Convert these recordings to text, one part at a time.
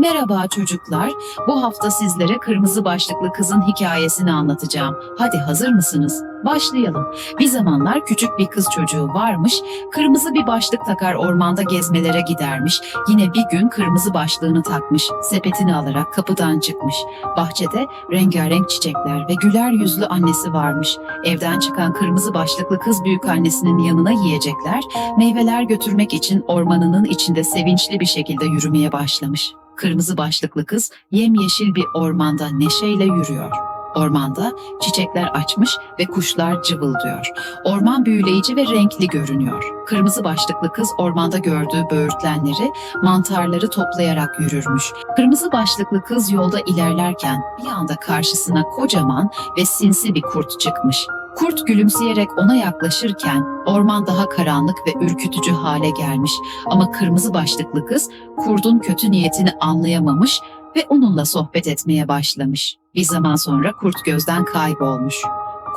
Merhaba çocuklar. Bu hafta sizlere kırmızı başlıklı kızın hikayesini anlatacağım. Hadi hazır mısınız? Başlayalım. Bir zamanlar küçük bir kız çocuğu varmış. Kırmızı bir başlık takar ormanda gezmelere gidermiş. Yine bir gün kırmızı başlığını takmış. Sepetini alarak kapıdan çıkmış. Bahçede rengarenk çiçekler ve güler yüzlü annesi varmış. Evden çıkan kırmızı başlıklı kız büyük annesinin yanına yiyecekler, meyveler götürmek için ormanının içinde sevinçli bir şekilde yürümeye başlamış. Kırmızı başlıklı kız yemyeşil bir ormanda neşeyle yürüyor. Ormanda çiçekler açmış ve kuşlar cıvıldıyor. Orman büyüleyici ve renkli görünüyor. Kırmızı başlıklı kız ormanda gördüğü böğürtlenleri, mantarları toplayarak yürürmüş. Kırmızı başlıklı kız yolda ilerlerken bir anda karşısına kocaman ve sinsi bir kurt çıkmış. Kurt gülümseyerek ona yaklaşırken orman daha karanlık ve ürkütücü hale gelmiş. Ama kırmızı başlıklı kız kurdun kötü niyetini anlayamamış ve onunla sohbet etmeye başlamış. Bir zaman sonra kurt gözden kaybolmuş.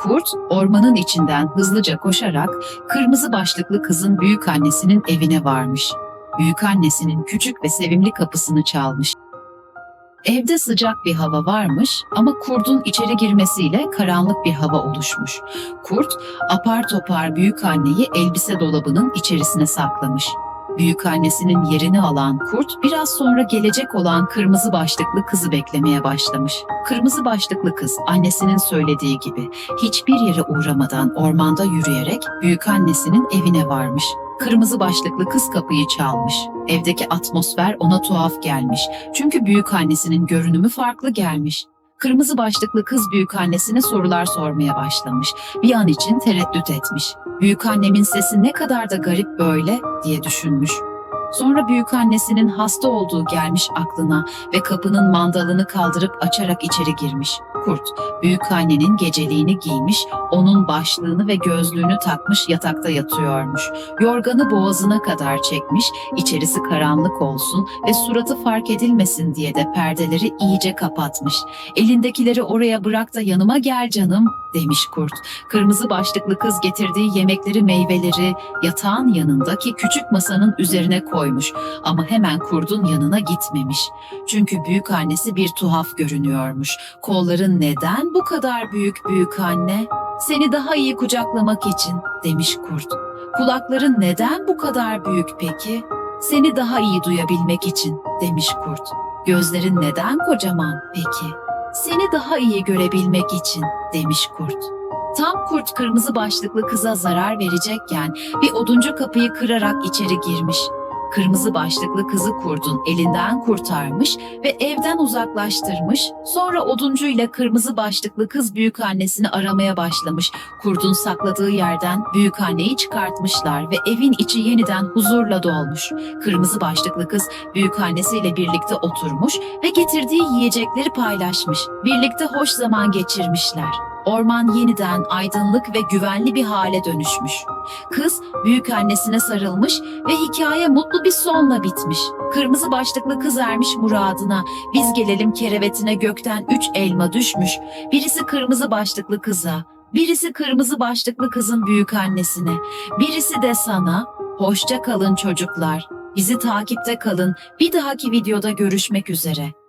Kurt ormanın içinden hızlıca koşarak kırmızı başlıklı kızın büyük annesinin evine varmış. Büyük annesinin küçük ve sevimli kapısını çalmış. Evde sıcak bir hava varmış ama kurdun içeri girmesiyle karanlık bir hava oluşmuş. Kurt apar topar büyük anneyi elbise dolabının içerisine saklamış. Büyük annesinin yerini alan kurt biraz sonra gelecek olan kırmızı başlıklı kızı beklemeye başlamış. Kırmızı başlıklı kız annesinin söylediği gibi hiçbir yere uğramadan ormanda yürüyerek büyük annesinin evine varmış. Kırmızı başlıklı kız kapıyı çalmış. Evdeki atmosfer ona tuhaf gelmiş. Çünkü büyük annesinin görünümü farklı gelmiş. Kırmızı başlıklı kız büyük annesine sorular sormaya başlamış. Bir an için tereddüt etmiş. Büyük annemin sesi ne kadar da garip böyle diye düşünmüş. Sonra büyük annesinin hasta olduğu gelmiş aklına ve kapının mandalını kaldırıp açarak içeri girmiş. Kurt, büyük annenin geceliğini giymiş, onun başlığını ve gözlüğünü takmış yatakta yatıyormuş. Yorganı boğazına kadar çekmiş, içerisi karanlık olsun ve suratı fark edilmesin diye de perdeleri iyice kapatmış. Elindekileri oraya bırak da yanıma gel canım demiş kurt. Kırmızı başlıklı kız getirdiği yemekleri, meyveleri yatağın yanındaki küçük masanın üzerine koymuş ama hemen kurdun yanına gitmemiş. Çünkü büyük annesi bir tuhaf görünüyormuş. Kolların neden bu kadar büyük büyük anne? Seni daha iyi kucaklamak için demiş kurt. Kulakların neden bu kadar büyük peki? Seni daha iyi duyabilmek için demiş kurt. Gözlerin neden kocaman peki? Seni daha iyi görebilmek için demiş kurt. Tam kurt kırmızı başlıklı kıza zarar verecekken bir oduncu kapıyı kırarak içeri girmiş. Kırmızı başlıklı kızı kurdun elinden kurtarmış ve evden uzaklaştırmış. Sonra oduncu ile kırmızı başlıklı kız büyük annesini aramaya başlamış. Kurdun sakladığı yerden büyük anneyi çıkartmışlar ve evin içi yeniden huzurla dolmuş. Kırmızı başlıklı kız büyük annesiyle birlikte oturmuş ve getirdiği yiyecekleri paylaşmış. Birlikte hoş zaman geçirmişler. Orman yeniden aydınlık ve güvenli bir hale dönüşmüş. Kız büyük annesine sarılmış ve hikaye mutlu bir sonla bitmiş. Kırmızı başlıklı kız ermiş muradına. Biz gelelim kerevetine gökten üç elma düşmüş. Birisi kırmızı başlıklı kıza, birisi kırmızı başlıklı kızın büyük annesine, birisi de sana. Hoşça kalın çocuklar. Bizi takipte kalın. Bir dahaki videoda görüşmek üzere.